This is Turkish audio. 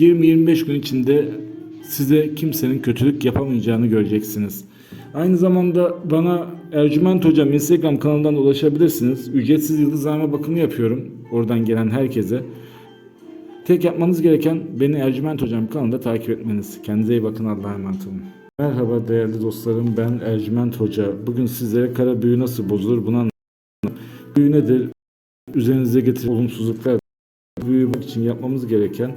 20-25 gün içinde size kimsenin kötülük yapamayacağını göreceksiniz. Aynı zamanda bana Ercüment Hocam Instagram kanalından ulaşabilirsiniz. Ücretsiz yıldızlama bakımı yapıyorum. Oradan gelen herkese. Tek yapmanız gereken beni Ercüment Hocam kanalında takip etmeniz. Kendinize iyi bakın Allah'a emanet olun. Merhaba değerli dostlarım ben Ercüment Hoca. Bugün sizlere kara büyü nasıl bozulur bunu anlatacağım. Büyü nedir? Üzerinize getiren olumsuzluklar. Büyü için yapmamız gereken